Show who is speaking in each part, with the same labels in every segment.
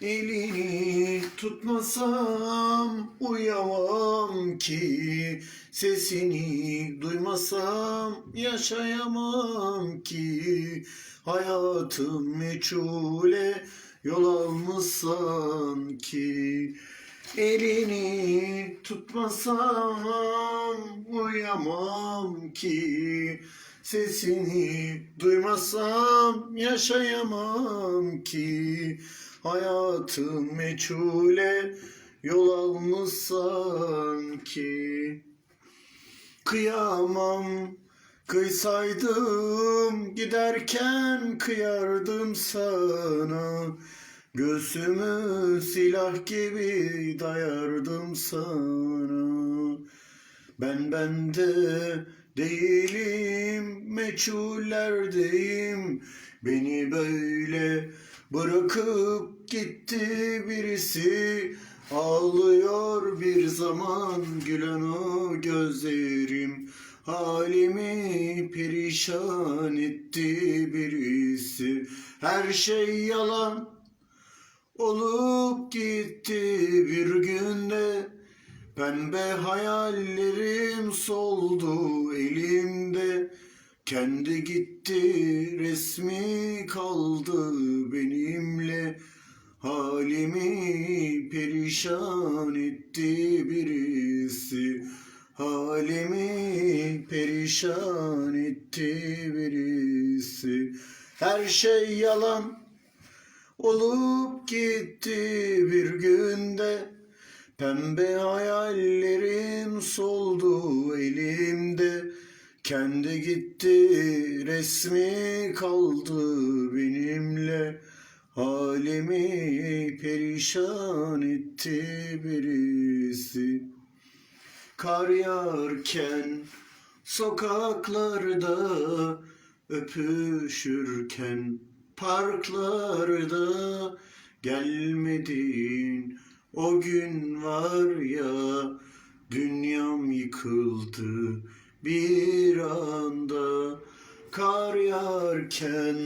Speaker 1: Elini tutmasam uyamam ki Sesini duymasam yaşayamam ki. Hayatım meçhule yol almışsan ki Elini tutmasam uyamam ki. Sesini duymasam yaşayamam ki Hayatım meçhule yol almışsan ki Kıyamam Kıysaydım giderken kıyardım sana. Göğsümü silah gibi dayardım sana. Ben bende değilim meçhullerdeyim Beni böyle bırakıp gitti birisi Ağlıyor bir zaman gülen o gözlerim. Halimi perişan etti birisi. Her şey yalan olup gitti bir günde. Pembe hayallerim soldu elimde Kendi gitti resmi kaldı benimle. Halimi perişan etti birisi. Halimi perişan etti birisi. Her şey yalan olup gitti bir günde. Pembe hayallerim soldu elimde Kendi gitti resmi kaldı benimle. Halimi perişan etti birisi. Kar yağarken sokaklarda öpüşürken parklarda gelmedin o gün var ya dünyam yıkıldı bir anda kar yağarken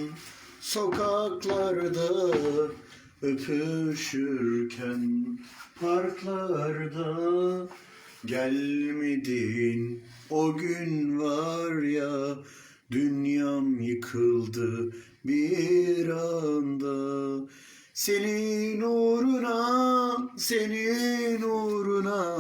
Speaker 1: sokaklarda öpüşürken parklarda gelmedin o gün var ya dünyam yıkıldı bir anda. Senin uğruna senin uğruna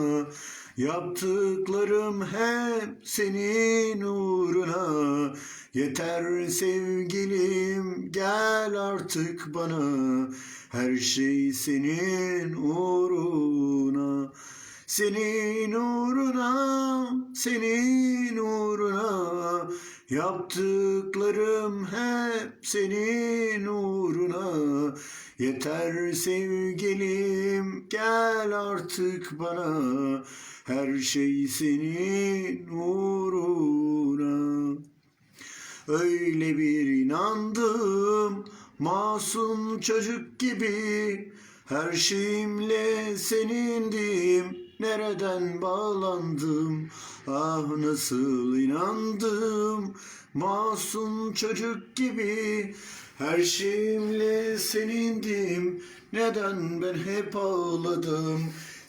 Speaker 1: yaptıklarım hep senin uğruna. Yeter sevgilim gel artık bana. Her şey senin uğruna. Senin uğruna, senin uğruna. Yaptıklarım hep senin uğruna. Yeter sevgilim gel artık bana Her şey senin uğruna. Öyle bir inandım masum çocuk gibi. Her şeyimle senindim Nereden bağlandım? Ah nasıl inandım Masum çocuk gibi. Her şeyimle senindim Neden ben hep ağladım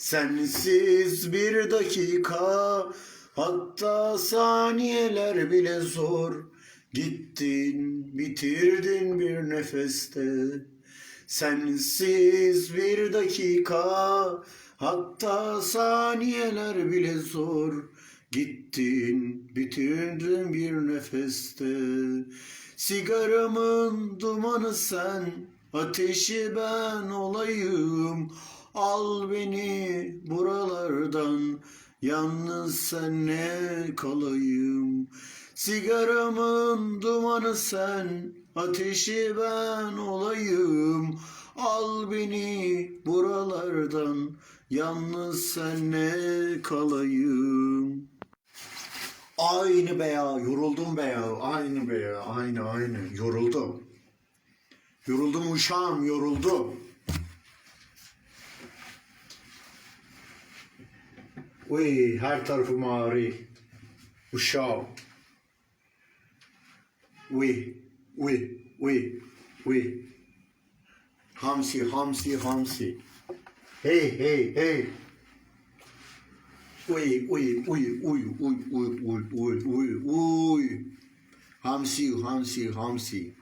Speaker 1: Sensiz bir dakika Hatta saniyeler bile zor. Gittin bitirdin bir nefeste. Sensiz bir dakika Hatta saniyeler bile zor. Gittin bitirdin bir nefeste. Sigaramın dumanı sen Ateşi ben olayım Al beni buralardan Yalnız senle kalayım? Sigaramın dumanı sen Ateşi ben olayım. Al beni buralardan Yalnız senle kalayım? Aynı be ya yoruldum be ya Aynı be ya aynı aynı. Yoruldum. Yoruldum uşağım yoruldum Uy her tarafım ağrıyor Uşağım Uy uy uy uy Hamsi, hamsi, hamsi. Hey, hey, hey. Uy, uy, uy, uy, uy, uy, uy, uy, uy, uy. Hamsi, hamsi, hamsi.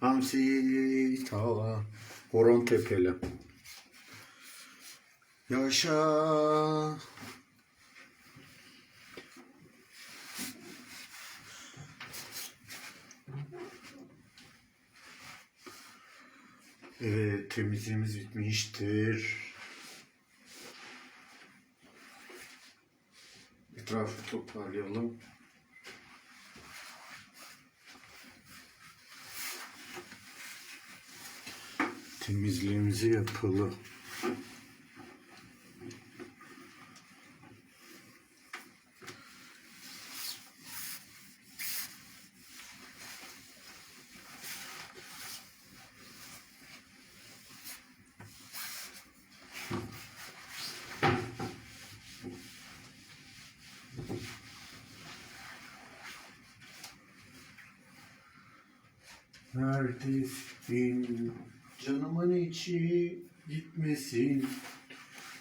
Speaker 1: Hamsi, ta horon tepeli. Yaşa. Evet, temizliğimiz bitmiştir. Etrafı toparlayalım. Temizliğimizi yapalım. Neredesin? Canımın içi gitmesin.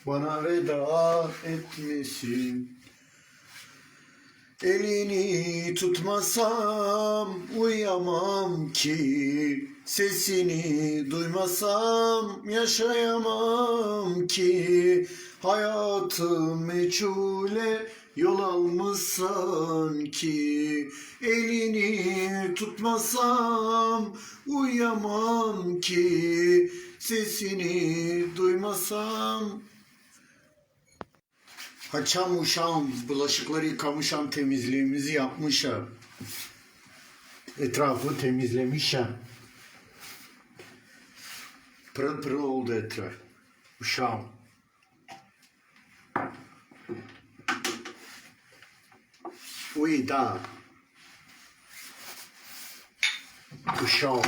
Speaker 1: Bana veda etmesin. Elini tutmasam uyuyamam ki Sesini duymasam yaşayamam ki Hayatım meçhule yol almışsan ki Elini tutmasam uyuyamam ki Sesini duymasam Haçam uşağım, bulaşıkları yıkamışam, temizliğimizi yapmışam. Etrafı temizlemişim. Pırıl pırıl oldu etraf. Uşağım. Uydan. Kuşon.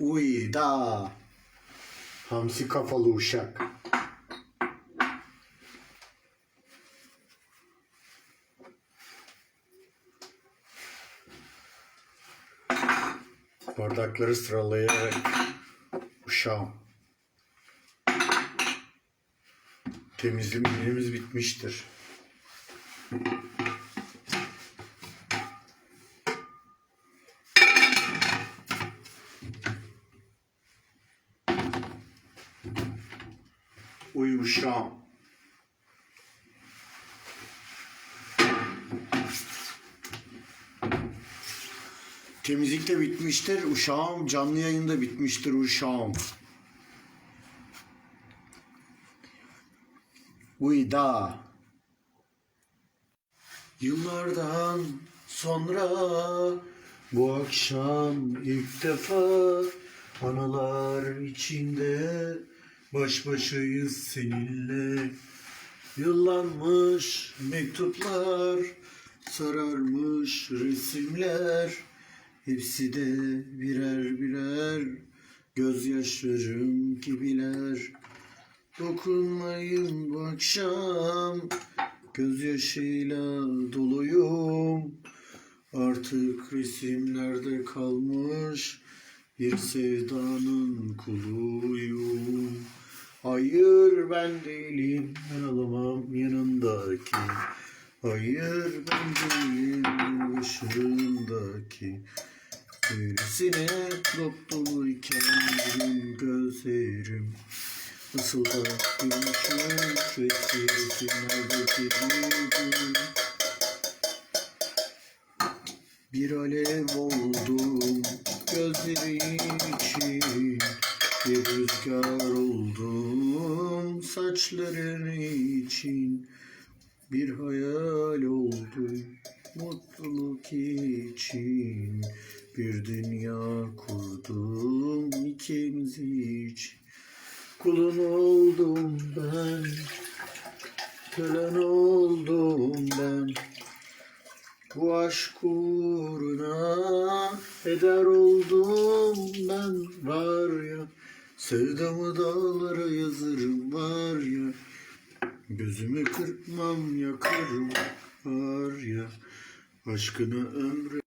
Speaker 1: Uyda. Hamsi kafalı uşak. Bardakları sıralayarak uşağım. Temizliğimiz bitmiştir. Uy uşağım. Temizlik de bitmiştir uşağım. Canlı yayın da bitmiştir uşağım. Uyda. Yıllardan sonra bu akşam ilk defa anılar içinde baş başayız seninle. Yıllanmış mektuplar, sararmış resimler, hepsi de birer birer gözyaşlarım gibiler. Dokunmayın bu akşam. Gözyaşıyla doluyum. Artık resimlerde kalmış Bir sevdanın kuluyum. Hayır ben değilim. Ben alamam yanındaki. Hayır ben değilim. Başındaki Birisine dop doluyken gözlerim Bir alev oldum gözlerin için Bir rüzgar oldum saçların için. Bir hayal oldum mutluluk için Bir dünya kurdum ikimiz için Kulun oldum ben, kölen oldum ben. Bu aşk uğruna eder oldum ben var ya. Sevdamı dağlara yazarım var ya. Gözümü kırpmam yakarım var ya. Aşkına ömrü